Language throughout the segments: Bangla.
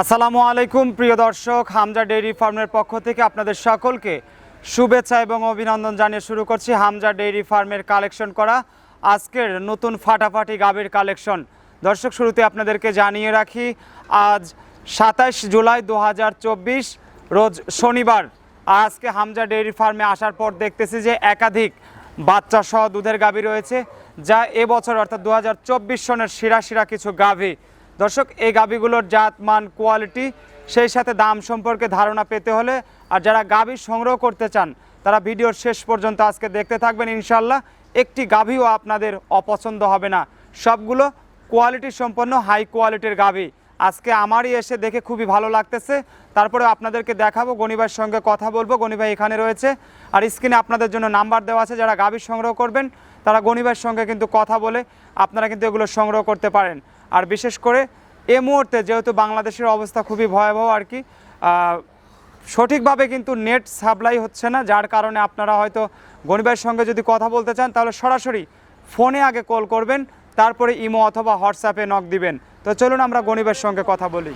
আসসালামু আলাইকুম, প্রিয় দর্শক। হামজা ডেইরি ফার্মের পক্ষ থেকে আপনাদের সকলকে শুভেচ্ছা এবং অভিনন্দন জানিয়ে শুরু করছি হামজা ডেইরি ফার্মের কালেকশন করা আজকের নতুন ফাটাফাটি গাভীর কালেকশন। দর্শক, শুরুতে আপনাদেরকে জানিয়ে রাখি, আজ সাতাশ জুলাই দু হাজার চব্বিশ, রোজ শনিবার। আজকে হামজা ডেইরি ফার্মে আসার পর দেখতেছি যে একাধিক বাচ্চা সহ দুধের গাভী রয়েছে, যা এবছর অর্থাৎ দু হাজার চব্বিশ সনের শিরা শিরা কিছু গাভী দর্শক, এই গাভীগুলোর জাত, মান কোয়ালিটি সেই সাথে দাম সম্পর্কে ধারণা পেতে হলে আর যারা গাভী সংগ্রহ করতে চান, তারা ভিডিওর শেষ পর্যন্ত আজকে দেখতে থাকবেন ইনশাল্লাহ একটি গাভীও আপনাদের অপছন্দ হবে না। সবগুলো কোয়ালিটি সম্পন্ন হাই কোয়ালিটির গাভী। আজকে আমারই এসে দেখে খুবই ভালো লাগতেছে। তারপরে আপনাদেরকে দেখাবো গণিবার সঙ্গে কথা বলব। গণিভাই এখানে রয়েছে। আর স্ক্রিনে আপনাদের জন্য নাম্বার দেওয়া আছে, যারা গাভী সংগ্রহ করবেন, তারা গণিবার সঙ্গে কিন্তু কথা বলে আপনারা কিন্তু এগুলো সংগ্রহ করতে পারেন। আর বিশেষ করে এ মুহূর্তে যেহেতু বাংলাদেশের অবস্থা খুবই ভয়াবহ আর কি সঠিকভাবে কিন্তু নেট সাপ্লাই হচ্ছে না, যার কারণে আপনারা হয়তো গণিবের সঙ্গে যদি কথা বলতে চান, তাহলে সরাসরি ফোনে আগে কল করবেন, তারপরে ইমো অথবা হোয়াটসঅ্যাপে নক দিবেন। তো চলুন আমরা গণিবের সঙ্গে কথা বলি।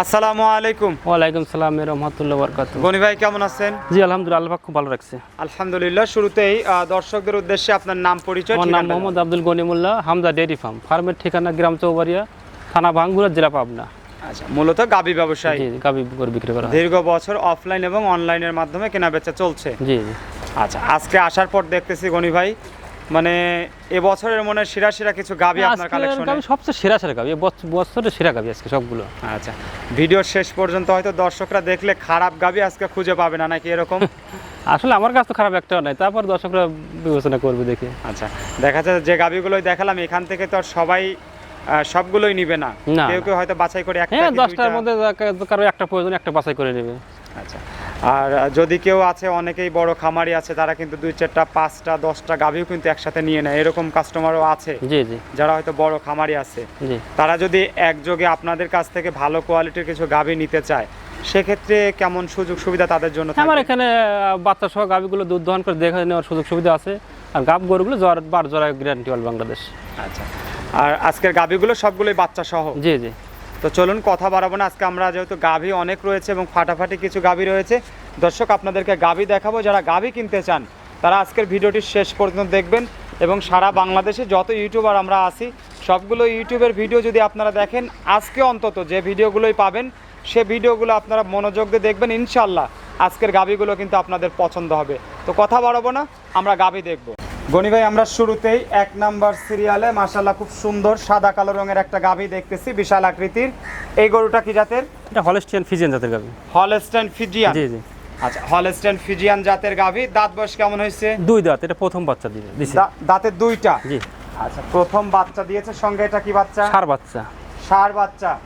আসসালামু আলাইকুম। ওয়ালাইকুম সালাম রহমতুল্লাহ বরকাত গনি ভাই কেমন আছেন? জি আলহামদুলিল্লাহ আল্লাহ খুব ভালো রাখছে। আলহামদুলিল্লাহ শুরুতেই দর্শকদের উদ্দেশ্যে আপনার নাম পরিচয় আমার নাম মোহাম্মদ আব্দুল গনিমুল্লাহ হামজা ডেয়ারি ফার্ম। ফার্মের ঠিকানা গ্রাম চৌবাড়িয়া থানা ভাঙ্গুরা জেলা পাবনা। আচ্ছা মূলত গাবি ব্যবসায়ী। জি গাবি বিক্রি করা দীর্ঘ বছর অফলাইন এবং অনলাইনের মাধ্যমে কেনা বেচা চলছে জি। আচ্ছা আজকে আসার পর দেখতেছি গনি ভাই মানে এবছরের মনে শিরা শিরা কিছু গাবি আপনার কালেকশনে গাবি সবচেয়ে সেরা সেরা গাবি বছরের সেরা গাবি আজকে সবগুলো। আচ্ছা ভিডিওর শেষ পর্যন্ত হয়তো দর্শকরা দেখলে খারাপ গাবি আজকে খুঁজে পাবে না নাকি এরকম? আসলে আমার কাছে তো খারাপ একটাও নাই তারপর দর্শকরা বিবেচনা করবে দেখে। আচ্ছা দেখা যাচ্ছে যে গাবিগুলোই দেখালাম এখান থেকে তো সবাই সবগুলোই নিবে না। না, কেউ কেউ হয়তো বাছাই করে একটা হ্যাঁ দশটার মধ্যে কারও একটা প্রয়োজন একটা বাছাই করে নেবে। আচ্ছা আর যদি কেউ আছে অনেকেই বড় খামারি আছে তারা কিন্তু দুই চারটা পাঁচটা দশটা গাভিও কিন্তু একসাথে নিয়ে নেয়। এরকম কাস্টমারও আছে জি জি। যারা হয়তো বড় খামারি আছে। তারা যদি একযোগে আপনাদের কাছ থেকে ভালো কোয়ালিটির কিছু গাভি নিতে চায় সেক্ষেত্রে কেমন সুযোগ সুবিধা তাদের জন্য আমার এখানে বাচ্চা সহ গাভিগুলো দুধ দহন করে দেখে নেওয়ার সুযোগ সুবিধা আছে। আর গাভ গরুগুলো জ্বর বার জ্বর গ্যারান্টি অল বাংলাদেশ। আচ্ছা। আর আজকের গাভিগুলো সবগুলোই বাচ্চা সহ জি জি। তো চলুন কথা বাড়াবো না। আজকে আমরা যেহেতু গাভি অনেক রয়েছে এবং ফাটাফাটি কিছু গাভি রয়েছে, দর্শক আপনাদেরকে গাভি দেখাবো। যারা গাভি কিনতে চান, তারা আজকের ভিডিওটি শেষ পর্যন্ত দেখবেন এবং সারা বাংলাদেশে যত ইউটিউবার আমরা আসি সবগুলো ইউটিউবের ভিডিও যদি আপনারা দেখেন, আজকে অন্তত যে ভিডিওগুলোই পাবেন, সে ভিডিওগুলো আপনারা মনোযোগ দিয়ে দেখবেন ইনশাল্লাহ আজকের গাভিগুলো কিন্তু আপনাদের পছন্দ হবে। তো কথা বাড়াবো না, আমরা গাভি দেখব। গনি ভাই আমরা শুরুতেই এক নাম্বার সিরিয়ালে মাসাল্লাহ খুব সুন্দর সাদা কালো রঙের একটা গাভি দেখতেছি বিশাল আকৃতির। এই গরুটা কি জাতের? এটা হলেস্টিয়ান ফিজিয়ান জাতের গাভি। হলস্টেন ফিজিয়ান জি জি। আচ্ছা হলস্টেন ফিজিয়ান জাতের গাভি। দাঁত বয়স কেমন হয়েছে? দুই দাঁত এটা প্রথম বাচ্চা দিবে দিছে। দা- দাঁতের দুইটা? জি। আচ্ছা প্রথম বাচ্চা দিয়েছে সঙ্গে এটা কি বাচ্চা? সার বাচ্চা। সার বাচ্চা।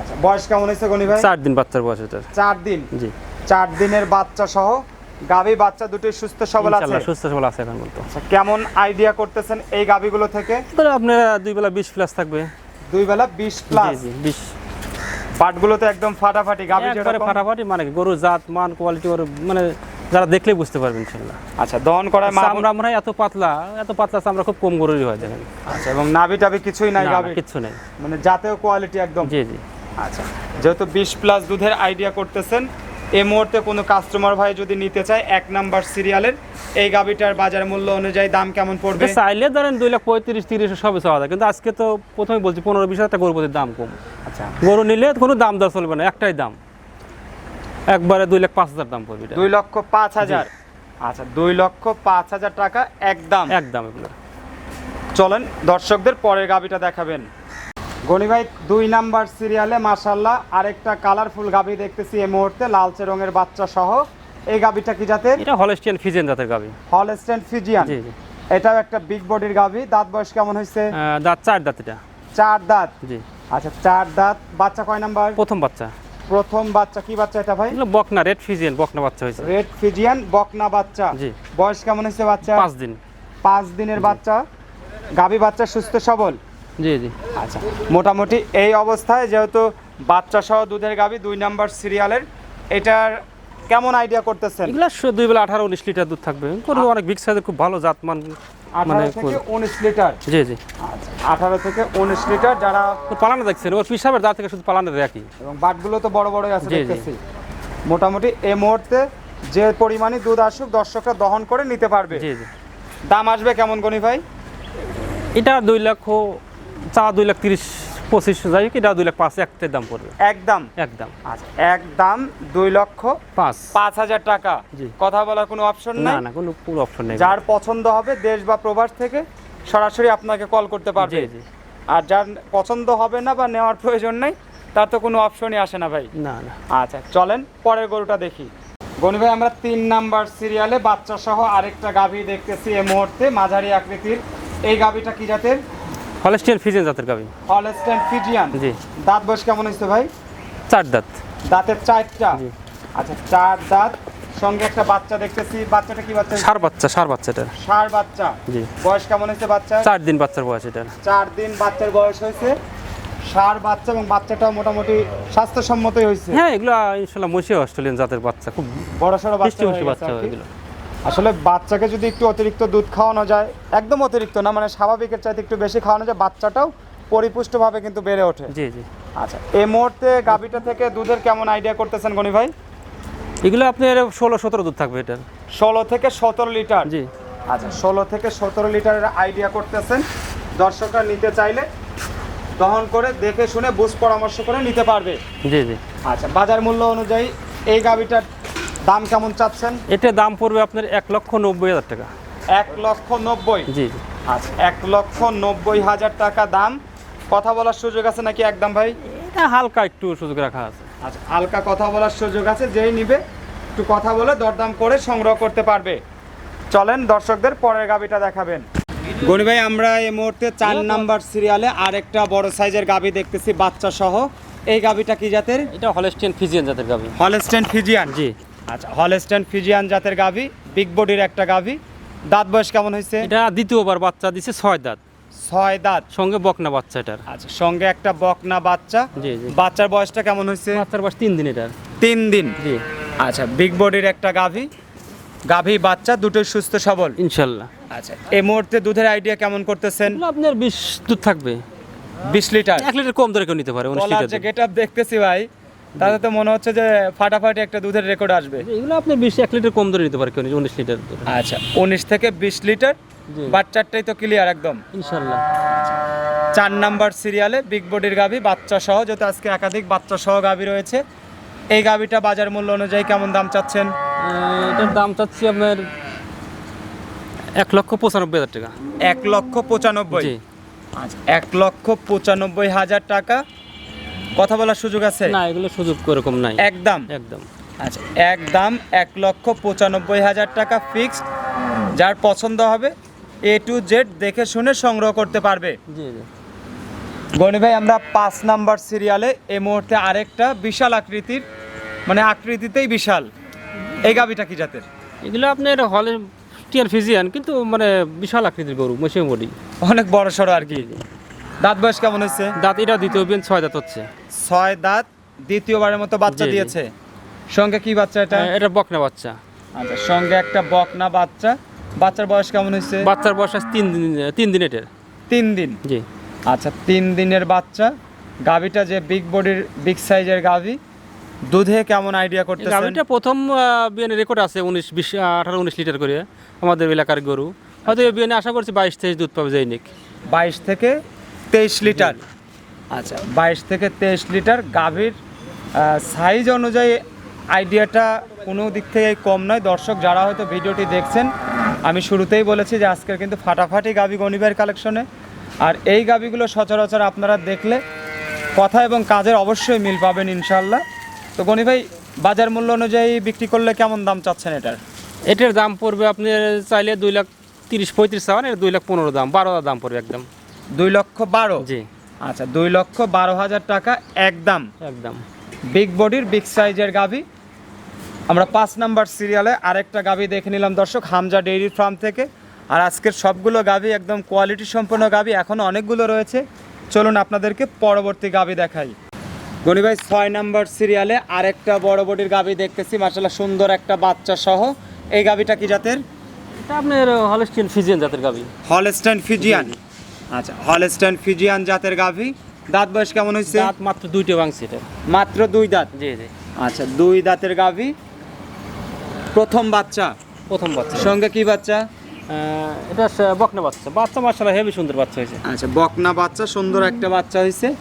আচ্ছা বয়স কেমন হয়েছে গনি ভাই? চার দিন বাচ্চার বয়স এটা চার দিন? জি। চার দিনের বাচ্চা সহ গাভি বাচ্চা দুটি সুস্থ সবল আছে? সুস্থ সবল আছে এখন বলতো আচ্ছা, কেমন আইডিয়া করতেছেন এই গাভিগুলো থেকে? তাহলে আপনার দুই বেলা বিশ প্লাস থাকবে। দুই বেলা বিশ জি প্লাস জি বিশ। পাটগুলো তো একদম ফাটাফাটি গাভি একবারে যেরকম? ফাটাফাটি মানে কি, গরুর জাত মান কোয়ালিটি ওর মানে যারা দেখলেই বুঝতে পারবেন ইনশাল্লাহ আচ্ছা দহন করায় মা চামড়া আমরা এত পাতলা এত পাতলা চামড়া খুব কম গরুরই হয় দেখেন আচ্ছা এবং নাভি টাভি কিছুই নাই গাভি কিচ্ছু নেই। মানে জাতেও কোয়ালিটি একদম? জি জি। আচ্ছা যেহেতু বিশ প্লাস দুধের আইডিয়া করতেছেন এই মুহূর্তে কোনো কাস্টমার ভাই যদি নিতে চায় এক নাম্বার সিরিয়ালের এই গাভিটার বাজার মূল্য অনুযায়ী দাম কেমন পড়বে? চাইলে ধরেন দুই লাখ পঁয়ত্রিশ তিরিশ সবই চাওয়া যায়। কিন্তু আজকে তো প্রথমে বলছি পনেরো বিশ হাজার গরু প্রতি দাম কম। আচ্ছা। গরু নিলে কোনো দাম দর চলবে না একটাই দাম। একবারে দুই লাখ পাঁচ হাজার দাম পড়বে দুই লক্ষ পাঁচ হাজার? আচ্ছা দুই লক্ষ পাঁচ হাজার টাকা একদম। একদম এগুলো। চলেন দর্শকদের পরের গাভিটা দেখাবেন। গনি ভাই দুই নাম্বার সিরিয়ালে মাসাল্লাহ আরেকটা কালারফুল গাভি দেখতেছি এই মুহূর্তে লালচে রঙের বাচ্চা সহ। এই গাভিটা কি জাতের? এটা হলেস্টিয়ান ফিজিয়ান জাতের গাবি। হলস্টেন ফিজিয়ান জি এটাও একটা বিগ বডির গাভি দাঁত বয়স কেমন হয়েছে? দাঁত চার দাঁত এটা। চার দাঁত? জি। আচ্ছা চার দাঁত। বাচ্চা কয় নাম্বার? প্রথম বাচ্চা। প্রথম বাচ্চা। কি বাচ্চা এটা ভাই? বকনা রেড ফিজিয়ান বকনা বাচ্চা হয়েছে। রেড ফিজিয়ান বকনা বাচ্চা। জি। বয়স কেমন হয়েছে বাচ্চা? পাঁচ দিন। পাঁচ দিনের বাচ্চা। গাভী বাচ্চা সুস্থ সবল? জি জি। আচ্ছা মোটামুটি এই অবস্থায় যেহেতু বাচ্চা সহ দুধের গাভী দুই নাম্বার সিরিয়ালের এটার কেমন আইডিয়া করতেছেন? এগুলো দুই বেলা আঠারো উনিশ লিটার দুধ থাকবে। গরু অনেক বিগ সাইজের খুব ভালো জাতমান আঠারো থেকে উনিশ লিটার? জি জি। আচ্ছা আঠারো থেকে উনিশ লিটার যারা পালানো দেখছেন ওর পিসাবের দাঁত থেকে শুধু পালানো একই এবং বাটগুলো তো বড় বড়ই আছে। দেখতেছি। মোটামুটি এই মুহূর্তে যে পরিমাণে দুধ আসুক দর্শকরা দহন করে নিতে পারবে। জি জি। দাম আসবে কেমন গনি ভাই? এটা দুই লক্ষ চা দুই লাখ তিরিশ পঁচিশ যাই হোক এটা দুই লাখ পাঁচ একটার দাম পড়বে। একদম? একদম। আচ্ছা একদম দুই লক্ষ পাঁচ। পাঁচ হাজার টাকা। কথা বলার কোনো অপশন না না কোনো পুরো অপশন নেই। যার পছন্দ হবে দেশ বা প্রবাস থেকে সরাসরি আপনাকে কল করতে পারবে। আর যার পছন্দ হবে না বা নেওয়ার প্রয়োজন নেই তার তো কোনো অপশনই আসে না ভাই। না না। আচ্ছা চলেন পরের গরুটা দেখি। গনি ভাই আমরা তিন নাম্বার সিরিয়ালে বাচ্চা সহ আরেকটা গাভী দেখতেছি এই মুহূর্তে মাঝারি আকৃতির। এই গাভীটা কি জাতের? হলেস্টিয়ান ফিজিয়ান জাতের গাবি হলস্টেন ফিজিয়ান? জি। দাঁত বয়স কেমন হয়েছে ভাই? চার দাঁত। দাঁতের চারটা? জি। আচ্ছা চার দাঁত। সঙ্গে একটা বাচ্চা দেখতেছি। বাচ্চাটা কি বাচ্চা? সার বাচ্চা সার বাচ্চাটা ষাঁড় বাচ্চা। জি। বয়স কেমন হয়েছে বাচ্চা চার দিন বাচ্চার বয়স এটা। চার দিন বাচ্চার বয়স হয়েছে। ষাঁড় বাচ্চা এবং বাচ্চাটা মোটামুটি স্বাস্থ্যসম্মতই হয়েছে। হ্যাঁ এগুলো ইনশাল্লাহ মসি অস্ট্রেলিয়ান জাতের বাচ্চা খুব বড় সড়ো বাচ্চা বাচ্চা এগুলো। আসলে বাচ্চাকে যদি একটু অতিরিক্ত দুধ খাওয়ানো যায় একদম অতিরিক্ত না মানে স্বাভাবিকের চাইতে একটু বেশি খাওয়ানো যায় বাচ্চাটাও পরিপুষ্টভাবে কিন্তু বেড়ে ওঠে। জি জি। আচ্ছা এই মুহূর্তে গাভীটা থেকে দুধের কেমন আইডিয়া করতেছেন গনি ভাই? এগুলো আপনার ষোলো সতেরো দুধ থাকবে এটার। ষোলো থেকে সতেরো লিটার? জি। আচ্ছা ষোলো থেকে সতেরো লিটারের আইডিয়া করতেছেন। দর্শকরা নিতে চাইলে দহন করে দেখে শুনে বুঝ পরামর্শ করে নিতে পারবে। জি জি। আচ্ছা বাজার মূল্য অনুযায়ী এই গাভীটার দাম কেমন চাচ্ছেন? এটার দাম পড়বে আপনার এক লক্ষ নব্বই হাজার টাকা। এক লক্ষ নব্বই? জি আচ্ছা এক লক্ষ নব্বই হাজার টাকা দাম। কথা বলার সুযোগ আছে নাকি একদম ভাই? এটা হালকা একটু সুযোগ রাখা আছে। আচ্ছা হালকা কথা বলার সুযোগ আছে যেই নিবে একটু কথা বলে দরদাম করে সংগ্রহ করতে পারবে। চলেন দর্শকদের পরের গাবিটা দেখাবেন। গনি ভাই আমরা এই মুহূর্তে চার নাম্বার সিরিয়ালে আরেকটা বড় সাইজের গাবি দেখতেছি বাচ্চা সহ এই গাবিটা কি জাতের? এটা হলেস্টিয়ান ফিজিয়ান জাতের গাবি। হলস্টেন ফিজিয়ান জি। আচ্ছা হলস্টেন ফিজিয়ান জাতের গাবি বিগ বডির একটা গাবি দাঁত বয়স কেমন হয়েছে? এটা দ্বিতীয়বার বাচ্চা দিছে ছয় দাঁত। ছয় দাঁত। সঙ্গে বকনা বাচ্চা এটার। আচ্ছা সঙ্গে একটা বকনা বাচ্চা। জি জি। বাচ্চার বয়সটা কেমন হয়েছে? বাচ্চার বয়স তিন দিন এটার। তিন দিন। জি। আচ্ছা বিগ বডির একটা গাভী। গাভী বাচ্চা দুটোই সুস্থ সবল। ইনশাল্লাহ। আচ্ছা এই মুহূর্তে দুধের আইডিয়া কেমন করতেছেন? আপনার বিশ দুধ থাকবে। বিশ লিটার। এক লিটার কম দরে কেউ নিতে পারে। গেট আপ দেখতেছি ভাই তাতে তো মনে হচ্ছে যে ফাটাফাটি একটা দুধের রেকর্ড আসবে। এগুলো আপনি বিশ এক লিটার কম ধরে নিতে পারেন উনিশ লিটার আচ্ছা উনিশ থেকে বিশ লিটার বাচ্চারটাই তো ক্লিয়ার একদম। ইনশাল্লাহ চার নাম্বার সিরিয়ালে বিগ বডির গাভী বাচ্চা সহ যেহেতু আজকে একাধিক বাচ্চা সহ গাভী রয়েছে এই গাভীটা বাজার মূল্য অনুযায়ী কেমন দাম চাচ্ছেন? এটার দাম চাচ্ছি আপনার এক লক্ষ পঁচানব্বই হাজার টাকা। এক লক্ষ পঁচানব্বই। আচ্ছা এক লক্ষ পঁচানব্বই হাজার টাকা। কথা বলার সুযোগ আছে? না এগুলো সুযোগ ওরকম নাই। একদম? একদম। আচ্ছা একদম এক লক্ষ পঁচানব্বই হাজার টাকা ফিক্সড যার পছন্দ হবে এ টু জেড দেখে শুনে সংগ্রহ করতে পারবে। জি জি। গনি ভাই আমরা পাঁচ নাম্বার সিরিয়ালে এই মুহূর্তে আরেকটা বিশাল আকৃতির মানে আকৃতিতেই বিশাল। এই গাবিটা কি জাতের? এগুলো আপনার হলে টিয়ার ফিজিয়ান কিন্তু মানে বিশাল আকৃতির গরু বডি অনেক বড় সড়ো আর কি। দাঁত বয়স কেমন হয়েছে? দাঁত এটা দ্বিতীয় বিয়ান ছয় দাঁত হচ্ছে। ছয় দাঁত দ্বিতীয়বারের মতো বাচ্চা। দিয়েছে। সঙ্গে কি বাচ্চা এটা? এটা বকনা বাচ্চা। আচ্ছা সঙ্গে একটা বকনা বাচ্চা। বাচ্চার বয়স কেমন হয়েছে? বাচ্চার বয়স তিন দিন তিন দিন এটার। তিন দিন? জি। আচ্ছা তিন দিনের বাচ্চা। গাভিটা যে বিগ বডির বিগ সাইজের গাভি দুধে কেমন আইডিয়া করতেছেন? গাভিটা প্রথম বিয়ানে রেকর্ড আছে উনিশ বিশ আঠারো উনিশ লিটার করে আমাদের এলাকার গরু। হয়তো এই বিয়ানে আশা করছি বাইশ তেইশ দুধ পাবে জৈনিক বাইশ থেকে তেইশ লিটার। আচ্ছা বাইশ থেকে তেইশ লিটার গাভীর সাইজ অনুযায়ী আইডিয়াটা কোনো দিক থেকে কম নয়। দর্শক যারা হয়তো ভিডিওটি দেখছেন আমি শুরুতেই বলেছি যে আজকের কিন্তু ফাটাফাটি গাভি গণিবের কালেকশনে আর এই গাভিগুলো সচরাচর আপনারা দেখলে কথা এবং কাজের অবশ্যই মিল পাবেন ইনশাল্লাহ তো গনি ভাই বাজার মূল্য অনুযায়ী বিক্রি করলে কেমন দাম চাচ্ছেন এটার? এটার দাম পড়বে আপনি চাইলে দুই লাখ তিরিশ পঁয়ত্রিশ চাওয়ান দুই লাখ পনেরো দাম বারো দাম পড়বে একদম। দুই লক্ষ বারো? জি। আচ্ছা দুই লক্ষ বারো হাজার টাকা একদম। একদম। বিগ বডির বিগ সাইজের গাভি। আমরা পাঁচ নাম্বার সিরিয়ালে আরেকটা গাভি দেখে নিলাম দর্শক হামজা ডেইরি ফার্ম থেকে। আর আজকের সবগুলো গাভি একদম কোয়ালিটি সম্পন্ন গাভি এখনও অনেকগুলো রয়েছে। চলুন আপনাদেরকে পরবর্তী গাভি দেখাই। গনি ভাই ছয় নাম্বার সিরিয়ালে আরেকটা বড় বডির গাভি দেখতেছি মার্শাল্লাহ সুন্দর একটা বাচ্চা সহ। এই গাভিটা কি জাতের? এটা আপনার হলস্টিয়ান ফিজিয়ান জাতের গাবি হলস্টাইন ফিজিয়ান আচ্ছা হলস্টাইন ফিজিয়ান জাতের গাভী। দাঁত বয়স কেমন হয়েছে? দাঁত মাত্র দুইটা ভাঙছে এটা। মাত্র দুই দাঁত? জি জি। আচ্ছা দুই দাঁতের গাভী। প্রথম বাচ্চা? প্রথম বাচ্চা। সঙ্গে কি বাচ্চা? আহ, এটা স- বকনা বাচ্চা। বাচ্চা মার্শাল্লাহ হেভি সুন্দর বাচ্চা হয়েছে। আচ্ছা বকনা বাচ্চা সুন্দর একটা বাচ্চা হয়েছে।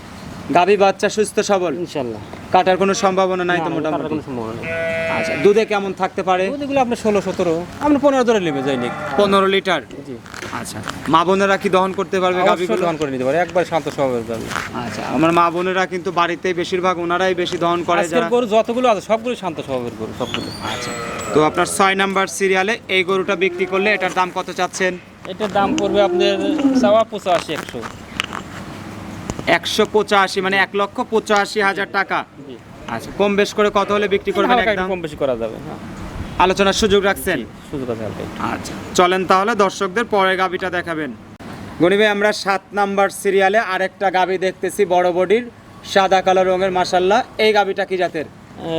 গাভী বাচ্চা সুস্থ সবল? ইনশাল্লাহ কাটার কোনো সম্ভাবনা নাই তো মোটামুটি? আচ্ছা দুধে কেমন থাকতে পারে? ওদিকগুলো আপনার ষোলো সতেরো আপনি পনেরো ধরে নেবে যাইনি পনেরো লিটার? জি। আচ্ছা। মা বোনেরা কি দহন করতে পারবে গাভীগুলো দহন করে নিতে পারে একবার শান্ত স্বভাবের গাবি আচ্ছা আমার মা বোনেরা কিন্তু বাড়িতেই বেশিরভাগ ওনারাই বেশি দহন করে যারা গরু যতগুলো আছে সবগুলো শান্ত স্বভাবের গরু সবগুলো। আচ্ছা তো আপনার ছয় নাম্বার সিরিয়ালে এই গরুটা বিক্রি করলে এটার দাম কত চাচ্ছেন? এটার দাম পড়বে আপনার চাওয়া পঁচাশি একশো। একশো পঁচাশি মানে এক লক্ষ পঁচাশি হাজার টাকা। আচ্ছা কম বেশ করে কত হলে বিক্রি করবেন একটু একদম? কম বেশি করা যাবে হ্যাঁ। আলোচনার সুযোগ রাখছেন? সুযোগ আছে আচ্ছা চলেন তাহলে দর্শকদের পরে গাবিটা দেখাবেন। ভাই আমরা সাত নাম্বার সিরিয়ালে আরেকটা গাবি দেখতেছি বড় বডির সাদা কালো রঙের মাসাল্লাহ এই গাবিটা কি জাতের?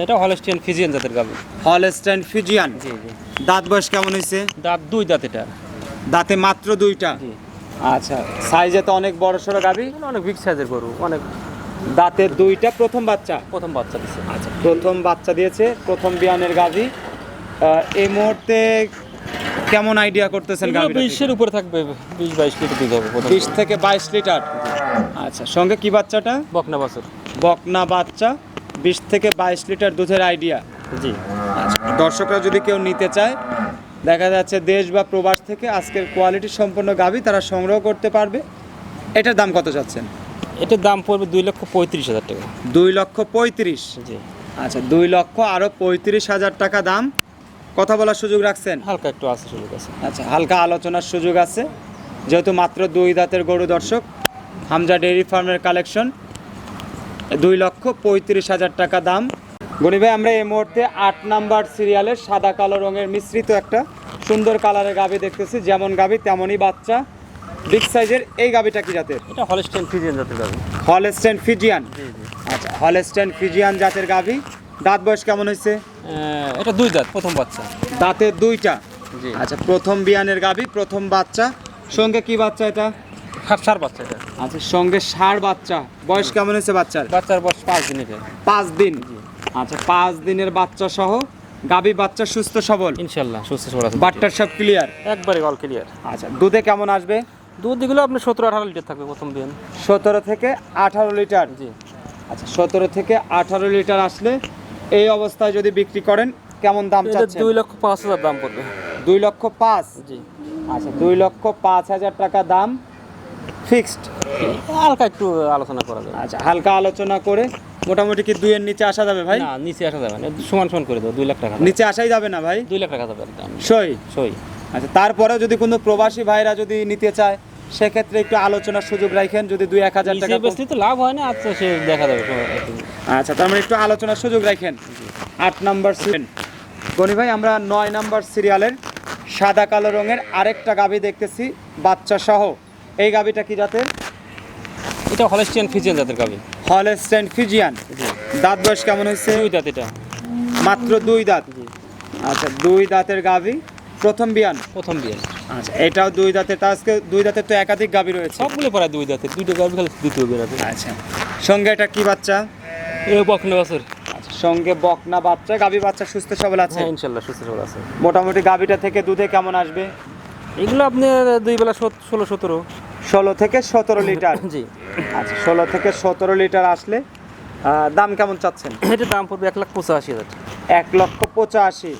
এটা হলস্টিয়ান ফিজিয়ান জাতের গাবি। Holstein Friesian. জি জি। দাঁত বয়স কেমন হয়েছে? দাঁত দুই দাঁত এটা। দাঁতে মাত্র দুইটা? আচ্ছা সাইজে তো অনেক বড় সড়ো গাবি? অনেক বিগ সাইজের গরু অনেক দাঁতের দুইটা প্রথম বাচ্চা? প্রথম বাচ্চা দিচ্ছে আচ্ছা প্রথম বাচ্চা দিয়েছে প্রথম বিয়ানের গাভি এই মুহূর্তে কেমন আইডিয়া করতেছেন বিশের উপরে থাকবে বিশ বাইশ লিটার দুধ হবে বিশ থেকে বাইশ লিটার? আচ্ছা সঙ্গে কি বাচ্চাটা? বকনা বাছুর। বকনা বাচ্চা বিশ থেকে বাইশ লিটার দুধের আইডিয়া জি। আচ্ছা দর্শকরা যদি কেউ নিতে চায় দেখা যাচ্ছে দেশ বা প্রবাস থেকে আজকের কোয়ালিটি সম্পন্ন গাভি তারা সংগ্রহ করতে পারবে। এটার দাম কত যাচ্ছেন এটার দাম পড়বে দুই লক্ষ পঁয়ত্রিশ হাজার টাকা। দুই লক্ষ পঁয়ত্রিশ? জি। আচ্ছা দুই লক্ষ আরও পঁয়ত্রিশ হাজার টাকা দাম। কথা বলার সুযোগ রাখছেন? হালকা একটু আছে সুযোগ আছে। আচ্ছা হালকা আলোচনার সুযোগ আছে। যেহেতু মাত্র দুই দাঁতের গরু দর্শক হামজা ডেইরি ফার্মের কালেকশন দুই লক্ষ পঁয়ত্রিশ হাজার টাকা দাম। গনি ভাই আমরা এই মুহূর্তে আট নাম্বার সিরিয়ালের সাদা কালো রঙের মিশ্রিত একটা সুন্দর কালারের গাভি দেখতেছি। যেমন গাভি তেমনই বাচ্চা। বিগ সাইজের এই গাভিটা কি জাতের? এটা হলস্টিয়ান ফিজিয়ান জাতের গাবি হলস্টেন ফিজিয়ান আচ্ছা হলস্টেন ফিজিয়ান জাতের গাভি। দাঁত বয়স কেমন হয়েছে? এটা দুই দাঁত প্রথম বাচ্চা। দাঁতের দুইটা? জি। আচ্ছা প্রথম বিয়ানের গাভি প্রথম বাচ্চা। সঙ্গে কি বাচ্চা এটা? সার সার বাচ্চা এটা। আচ্ছা সঙ্গে ষাঁড় বাচ্চা। বয়স কেমন হয়েছে বাচ্চার? বাচ্চার বয়স পাঁচ দিন এটা। পাঁচ দিন। আচ্ছা পাঁচ দিনের বাচ্চা সহ গাভী বাচ্চা সুস্থ সবল? ইনশাল্লাহ সুস্থ সবল আছে। বাট্টার সব ক্লিয়ার একবারে অল ক্লিয়ার আচ্ছা দুধে কেমন আসবে? দুধ এগুলো আপনার সতেরো আঠারো লিটার থাকবে প্রথম দিন। সতেরো থেকে আঠারো লিটার? জি। আচ্ছা সতেরো থেকে আঠারো লিটার আসলে এই অবস্থায় যদি বিক্রি করেন কেমন দাম চাচ্ছেন? দুই লক্ষ পাঁচ হাজার দাম পড়বে। দুই লক্ষ পাঁচ? জি। আচ্ছা দুই লক্ষ পাঁচ হাজার টাকা দাম ফিক্সড। হালকা একটু আলোচনা করা যাবে। আচ্ছা হালকা আলোচনা করে মোটামুটি কি দুইয়ের নিচে আসা যাবে ভাই? না নিচে আসা যাবে না। সমান সমান করে দেবো দুই লাখ টাকা। নিচে আসাই যাবে না ভাই? দুই লাখ টাকা যাবে সই? সই। আচ্ছা তারপরেও যদি কোনো প্রবাসী ভাইরা যদি নিতে চায় সেক্ষেত্রে একটু আলোচনার সুযোগ রাখেন যদি দুই এক হাজার টাকা বেশি তো লাভ হয় না আচ্ছা সে দেখা যাবে আচ্ছা তার মানে একটু আলোচনার সুযোগ রাখেন। আট নাম্বার সিরিয়াল। গনি ভাই আমরা নয় নাম্বার সিরিয়ালের সাদা কালো রঙের আরেকটা গাভি দেখতেছি বাচ্চা সহ। এই গাভিটা কি জাতের? এটা হলেস্টিয়ান ফিজিয়ান জাতের গাবি হলস্টেন ফিজিয়ান দাঁত বয়স কেমন হয়েছে? দুই দাঁত এটা। মাত্র দুই দাঁত। আচ্ছা দুই দাঁতের গাভি। প্রথম বিয়ান। প্রথম দিয়ে আচ্ছা এটাও দুই দাঁতের তা আজকে দুই দাঁতের তো একাধিক গাভি রয়েছে। সবগুলো প্রায় দুই দাঁতের দুইটা গাবি খালি দ্বিতীয় বের আছে আচ্ছা সঙ্গে এটা কি বাচ্চা? এ বকনা বছর। আচ্ছা সঙ্গে বকনা বাচ্চা গাভী বাচ্চা সুস্থ সবল আছে? হ্যাঁ ইনশাল্লাহ সুস্থ সবল আছে। মোটামুটি গাভীটা থেকে দুধে কেমন আসবে? এগুলো আপনার দুই বেলা ষোলো সতেরো। ষোলো থেকে সতেরো লিটার? জি। আচ্ছা ষোলো থেকে সতেরো লিটার আসলে দাম কেমন চাচ্ছেন? এটার দাম পড়বে এক লাখ পঁচাশি হাজার এক লক্ষ পঁচাশি।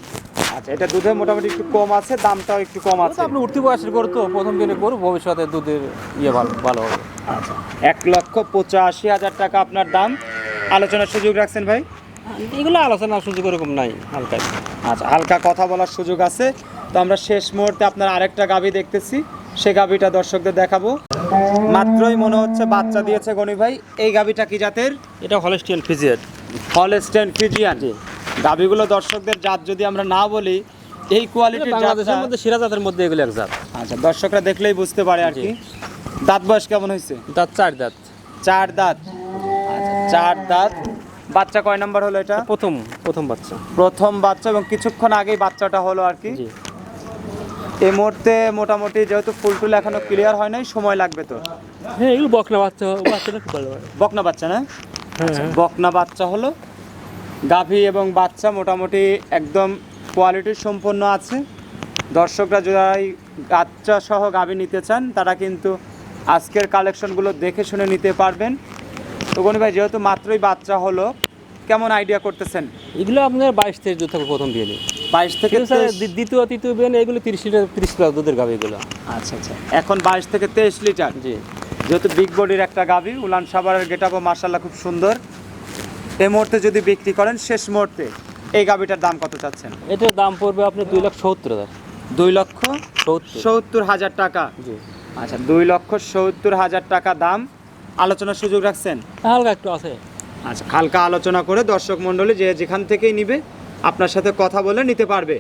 আচ্ছা এটা দুধে মোটামুটি একটু কম আছে দামটাও একটু কম আছে। আপনি উঠতি বয়সের গরু তো প্রথম দিনে গরু ভবিষ্যতে দুধের ইয়ে ভালো ভালো হবে। আচ্ছা এক লক্ষ পঁচাশি হাজার টাকা আপনার দাম। আলোচনার সুযোগ রাখছেন ভাই? এগুলো আলোচনার সুযোগ এরকম নাই হালকা। আচ্ছা হালকা কথা বলার সুযোগ আছে। তো আমরা শেষ মুহূর্তে আপনার আরেকটা গাভী দেখতেছি। সে গাভীটা দর্শকদের দেখাবো। মাত্রই মনে হচ্ছে বাচ্চা দিয়েছে গনি ভাই। এই গাভীটা কি জাতের? এটা হলেস্টিয়ান ফিজিয়ার। Holstein Friesian. গাভীগুলো দর্শকদের জাত যদি আমরা না বলি এই কোয়ালিটির বাংলাদেশের মধ্যে সেরা জাতের মধ্যে এগুলো এক জাত। আচ্ছা দর্শকরা দেখলেই বুঝতে পারে আর কি। দাঁত বয়স কেমন হয়েছে? দাঁত চার দাঁত। চার দাঁত। আচ্ছা চার দাঁত। বাচ্চা কয় নাম্বার হলো এটা? প্রথম প্রথম বাচ্চা। প্রথম বাচ্চা এবং কিছুক্ষণ আগেই বাচ্চাটা হলো আর কি। এই মুহূর্তে মোটামুটি যেহেতু ফুল টুল এখনও ক্লিয়ার হয় নাই সময় লাগবে তো? হ্যাঁ এগুলো বকনা বাচ্চা বাচ্চাটা খুব ভালো বকনা বাচ্চা না? হ্যাঁ হ্যাঁ। বকনা বাচ্চা হলো গাভী এবং বাচ্চা মোটামুটি একদম কোয়ালিটি সম্পন্ন আছে। দর্শকরা যারা বাচ্চা সহ গাভী নিতে চান তারা কিন্তু আজকের কালেকশনগুলো দেখে শুনে নিতে পারবেন। তো গনি ভাই যেহেতু মাত্রই বাচ্চা হলো কেমন আইডিয়া করতেছেন? এগুলো আপনার বাইশ তেইশ দুধ থাকবে প্রথম বিয়ে বাইশ থেকে দ্বিতীয় তৃতীয় বিয়ে এগুলো তিরিশ লিটার তিরিশ প্লাস দুধের গাবে এগুলো। আচ্ছা আচ্ছা। এখন বাইশ থেকে তেইশ লিটার? জি। যেহেতু বিগ বডির একটা গাভী উলান সাবারের গেটাপও মার্শাল্লাহ খুব সুন্দর। এই মুহূর্তে যদি বিক্রি করেন শেষ মুহূর্তে এই গাভীটার দাম কত চাচ্ছেন? এটার দাম পড়বে আপনি দুই লক্ষ সত্তর হাজার। দুই লক্ষ সত্তর। হাজার টাকা। জি। আচ্ছা দুই লক্ষ সত্তর হাজার টাকা দাম। আলোচনার সুযোগ রাখছেন? হালকা একটু আছে। আচ্ছা হালকা আলোচনা করে দর্শক মণ্ডলী যে যেখান থেকেই নিবে আপনার সাথে কথা বলে নিতে পারবে।